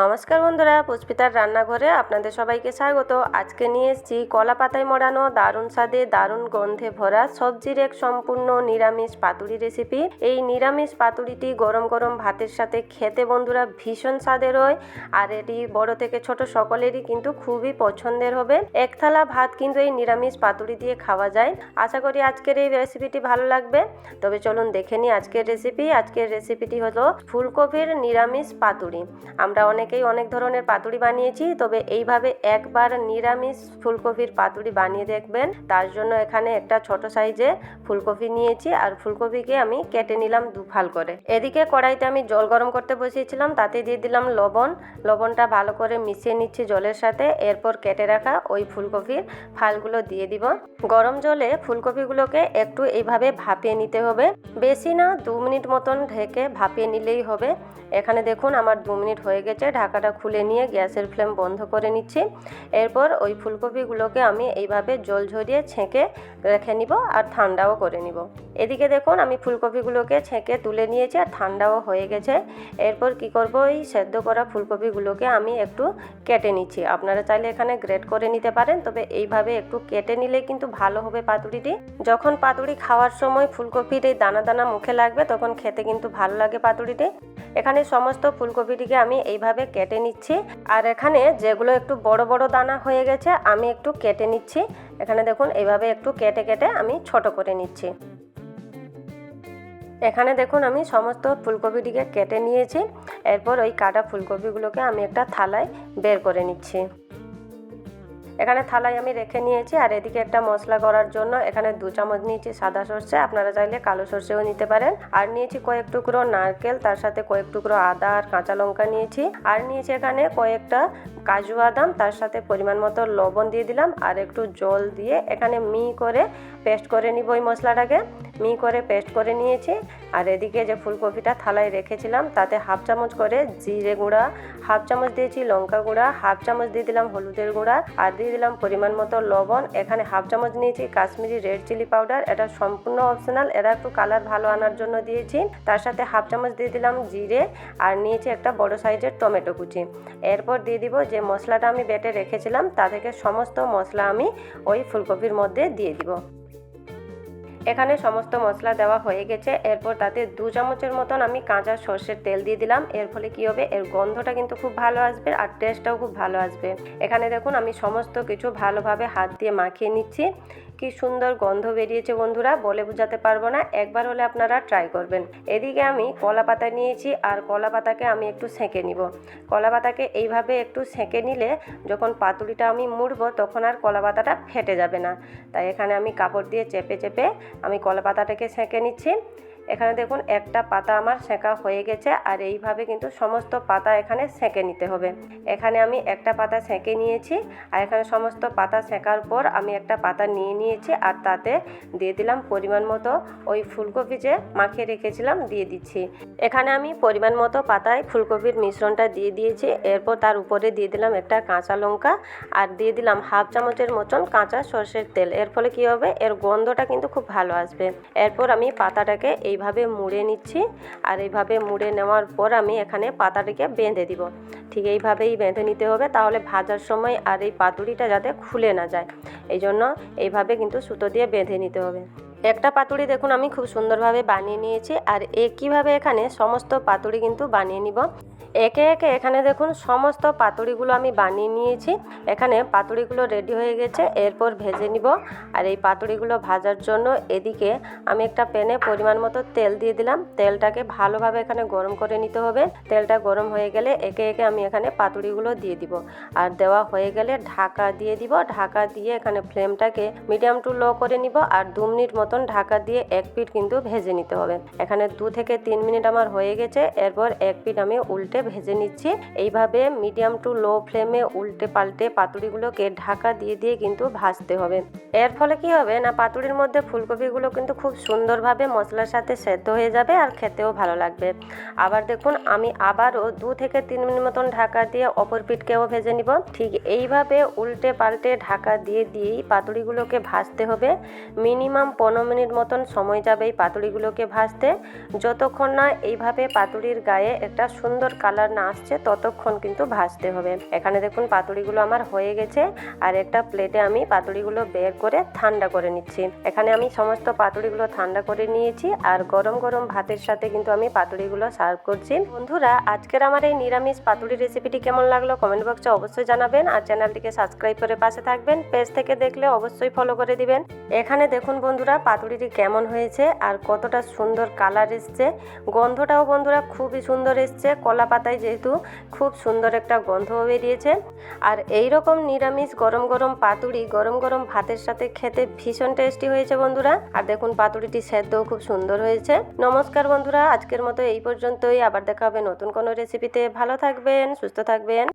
নমস্কার বন্ধুরা, পুষ্পিতার রান্নাঘরে আপনাদের সবাইকে স্বাগত। আজকে নিয়ে এসেছি কলা পাতায় মোড়ানো দারুণ স্বাদে দারুণ গন্ধে ভরা সবজির এক সম্পূর্ণ নিরামিষ পাতুরি রেসিপি। এই নিরামিষ পাতুরিটি গরম গরম ভাতের সাথে খেতে বন্ধুরা ভীষণ স্বাদের হয়, আর এটি বড় থেকে ছোট সকলেরই কিন্তু খুবই পছন্দের হবে। এক থালা ভাত কিন্তু এই নিরামিষ পাতুরি দিয়ে খাওয়া যায়। আশা করি আজকের এই রেসিপিটি ভালো লাগবে। তবে চলুন দেখে নিই আজকের রেসিপি। আজকের রেসিপিটি হলো ফুলকপির নিরামিষ পাতুরি। আমরা অনেকেই অনেক ধরনের পাতুরি বানিয়েছি, তবে এইভাবে একবার নিরামিষ ফুলকপির পাতুরি বানিয়ে দেখবেন। তার জন্য এখানে একটা ছোট সাইজে ফুলকপি নিয়েছি আর ফুলকপিকে আমি কেটে নিলাম দুফাল করে। এদিকে কড়াইতে আমি জল গরম করতে বসিয়েছিলাম, তাতে দিয়ে দিলাম লবণ। লবণটা ভালো করে মিশিয়ে নিচ্ছি জলের সাথে, এরপর কেটে রাখা ওই ফুলকপির ফালগুলো দিয়ে দিব। গরম জলে ফুলকপিগুলোকে একটু এইভাবে ভাপিয়ে নিতে হবে। বেশি না, দু মিনিট মতন ঢেকে ভাপিয়ে নিলেই হবে। এখানে দেখুন, আমার দু মিনিট হয়ে গেছে। ঢাকাটা খুলে নিয়ে গ্যাসের ফ্লেম বন্ধ করে নিচ্ছি। এরপর ওই ফুলকপিগুলোকে আমি এইভাবে জল ঝরিয়ে ছেঁকে রেখে নিব আর ঠান্ডাও করে নিব। এদিকে দেখুন, আমি ফুলকপিগুলোকে ছেঁকে তুলে নিয়েছি আর ঠান্ডাও হয়ে গেছে। এরপর কি করব, এই সেদ্ধ করা ফুলকপিগুলোকে আমি একটু কেটে নিচ্ছি। আপনারা চাইলে এখানে গ্রেট করে নিতে পারেন, তবে এইভাবে একটু কেটে নিলে কিন্তু ভালো হবে পাতুড়িটি। যখন পাতুড়ি খাওয়ার সময় ফুলকপির এই দানা দানা মুখে লাগবে, তখন খেতে কিন্তু ভালো লাগে পাতুড়িটি। এখানে সমস্ত ফুলকপিটিকে আমি এইভাবে কেটে নিচ্ছি। আর এখানে যেগুলো একটু বড় বড় দানা হয়ে গেছে, আমি একটু কেটে নিচ্ছি। এখানে দেখুন এইভাবে একটু কেটে কেটে আমি ছোট করে নিচ্ছি। এখানে দেখুন, আমি সমস্ত ফুলকপিটিকে কেটে নিয়েছি। এরপর ওই কাটা ফুলকপিগুলোকে আমি একটা থালায় বের করে নিচ্ছি। এখানে থালায় আমি রেখে নিয়েছি আর এদিকে একটা মশলা করার জন্য এখানে দু চামচ নিয়েছি সাদা সর্ষে। আপনারা চাইলে কালো সর্ষেও নিতে পারেন। আর নিয়েছি কয়েক টুকরো নারকেল, তার সাথে কয়েক টুকরো আদা আর কাঁচা লঙ্কা নিয়েছি। আর নিয়েছি এখানে কয়েকটা কাজু বাদাম, তার সাথে পরিমাণ মতো লবণ দিয়ে দিলাম। আর একটু জল দিয়ে এখানে মি করে পেস্ট করে নিব ওই মশলাটাকে। মি করে পেস্ট করে নিয়েছি। আর এদিকে যে ফুলকপিটা থালায় রেখেছিলাম, তাতে হাফ চামচ করে জিরে গুঁড়া, হাফ চামচ দিয়েছি লঙ্কা গুঁড়া, হাফ চামচ দিয়ে দিলাম হলুদের গুঁড়া, আর দিয়ে দিলাম পরিমাণ মতো লবণ। এখানে হাফ চামচ নিয়েছি কাশ্মীরি রেড চিলি পাউডার, এটা সম্পূর্ণ অপশনাল, এরা একটু কালার ভালো আনার জন্য দিয়েছি। তার সাথে হাফ চামচ দিয়ে দিলাম জিরে, আর নিয়েছি একটা বড় সাইজের টমেটো কুচি। এরপর দিয়ে দিব যে মশলাটা আমি বেটে রেখেছিলাম, তা থেকে সমস্ত মশলা আমি ওই ফুলকপির মধ্যে দিয়ে দিব। এখানে সমস্ত মশলা দেওয়া হয়ে গেছে। এরপর তাতে দু চামচের মতন আমি কাঁচা সর্ষের তেল দিয়ে দিলাম। এর ফলে কি হবে? এর গন্ধটা কিন্তু খুব ভালো আসবে আর টেস্টটাও খুব ভালো আসবে। এখানে দেখুন আমি সমস্ত কিছু ভালোভাবে হাত দিয়ে মাখিয়ে নিচ্ছি। কি সুন্দর গন্ধ বেরিয়েছে বন্ধুরা, বলে বোঝাতে পারব না, একবার হলে আপনারা ট্রাই করবেন। এদিকে আমি কলা পাতা নিয়েছি আর কলা পাতাকে আমি একটু সেঁকে নিব। কলা পাতাকে এইভাবে একটু সেঁকে নিলে যখন পাতুড়িটা আমি মুড়বো তখন আর কলা পাতাটা ফেটে যাবে না। তাই এখানে আমি কাপড় দিয়ে চেপে চেপে আমি কলা পাতাটাকে সেঁকে নিচ্ছি। এখানে দেখুন একটা পাতা আমার সেঁকা হয়ে গেছে আর এইভাবে কিন্তু সমস্ত পাতা এখানে সেঁকে নিতে হবে। এখানে আমি একটা পাতা সেঁকে নিয়েছি আর এখানে সমস্ত পাতা সেঁকার পর আমি একটা পাতা নিয়ে নিয়েছি আর তাতে দিয়ে দিলাম পরিমাণ মতো ওই ফুলকপি যে মাখিয়ে রেখেছিলাম দিয়ে দিচ্ছি। এখানে আমি পরিমাণ মতো পাতায় ফুলকপির মিশ্রণটা দিয়ে দিয়েছি। এরপর তার উপরে দিয়ে দিলাম একটা কাঁচা লঙ্কা আর দিয়ে দিলাম হাফ চামচের মতন কাঁচা সর্ষের তেল। এর ফলে কি হবে? এর গন্ধটা কিন্তু খুব ভালো আসবে। এরপর আমি পাতাটাকে এইভাবে মুড়ে নিচ্ছি আর এইভাবে মুড়ে নেওয়ার পর আমি এখানে পাতাটিকে বেঁধে দিব। ঠিক এইভাবেই বেঁধে নিতে হবে তাহলে ভাজার সময় আর এই পাতুড়িটা যাতে খুলে না যায়। এই জন্য এইভাবে কিন্তু সুতো দিয়ে বেঁধে নিতে হবে। একটা পাতুড়ি দেখুন আমি খুব সুন্দরভাবে বানিয়ে নিয়েছি আর একইভাবে এখানে সমস্ত পাতুড়ি কিন্তু বানিয়ে নিব। একে একে এখানে দেখুন, সমস্ত পাতুড়িগুলো আমি বানিয়ে নিয়েছি। এখানে পাতুড়িগুলো রেডি হয়ে গেছে, এরপর ভেজে নিব। আর এই পাতুড়িগুলো ভাজার জন্য এদিকে আমি একটা প্যানে পরিমাণ মতো তেল দিয়ে দিলাম। তেলটাকে ভালোভাবে এখানে গরম করে নিতে হবে। তেলটা গরম হয়ে গেলে একে একে আমি এখানে পাতুড়িগুলো দিয়ে দিব। আর দেওয়া হয়ে গেলে ঢাকা দিয়ে দিব। ঢাকা দিয়ে এখানে ফ্লেমটাকে মিডিয়াম টু লো করে নিব। আর দু মিনিট মতন ঢাকা দিয়ে এক পিঠ কিন্তু ভেজে নিতে হবে। এখানে দু থেকে তিন মিনিট আমার হয়ে গেছে। এরপর এক পিঠ আমি উল্টে ভেজে নিচ্ছি। এইভাবে মিডিয়াম টু লো ফ্লেমে উল্টে পাল্টে পাতুরিগুলোকে ঢাকা দিয়ে দিয়ে কিন্তু ভাজতে হবে। এর ফলে কি হবে না পাতুরির মধ্যে ফুলকপিগুলো কিন্তু খুব সুন্দরভাবে মশলার সাথে সেদ্ধ হয়ে যাবে আর খেতেও ভালো লাগবে। আবার দেখুন, আমি আবারও দু থেকে তিন মিনিট মতন ঢাকা দিয়ে অপর পিঠকেও ভেজে নিব। ঠিক এইভাবে উল্টে পাল্টে ঢাকা দিয়ে, দিয়েই পাতুরিগুলোকে ভাজতে হবে। মিনিমাম পনেরো মিনিট মতন সময় যাবে এই পাতুরিগুলোকে ভাজতে। যতক্ষণ না এইভাবে পাতুরির গায়ে একটা সুন্দর কালার কালার না আসছে, ততক্ষণ কিন্তু ভাজতে হবে। এখানে দেখুন পাতুড়িগুলো আমার হয়ে গেছে, আর একটা প্লেটে আমি পাতুড়িগুলো বের করে ঠান্ডা করে নিচ্ছি। এখানে আমি সমস্ত পাতুড়িগুলো ঠান্ডা করে নিয়েছি, আর গরম গরম ভাতের সাথে কিন্তু আমি পাতুড়িগুলো সার্ভ করছি। বন্ধুরা, আজকের আমার এই নিরামিষ পাতুড়ি রেসিপিটি কেমন লাগল কমেন্ট বক্সে অবশ্যই জানাবেন, আর চ্যানেলটিকে সাবস্ক্রাইব করে পাশে থাকবেন পেজ থেকে দেখলে অবশ্যই ফলো করে দিবেন। এখানে দেখুন বন্ধুরা, পাতুড়িটি কেমন হয়েছে, আর কতটা সুন্দর কালার এসছে। গন্ধটাও বন্ধুরা খুবই সুন্দর এসছে কলা পাতায় যেহেতু খুব সুন্দর একটা গন্ধ বেরিয়েছে। আর এই রকম নিরামিষ গরম গরম পাতুড়ি, গরম গরম ভাতের সাথে খেতে ভীষণ টেস্টি হয়েছে বন্ধুরা। আর দেখুন পাতুড়িটি সেদ্ধও খুব সুন্দর হয়েছে। নমস্কার বন্ধুরা, আজকের মতো এই পর্যন্তই। আবার দেখা হবে নতুন কোনো রেসিপিতে ভালো থাকবেন, সুস্থ থাকবেন।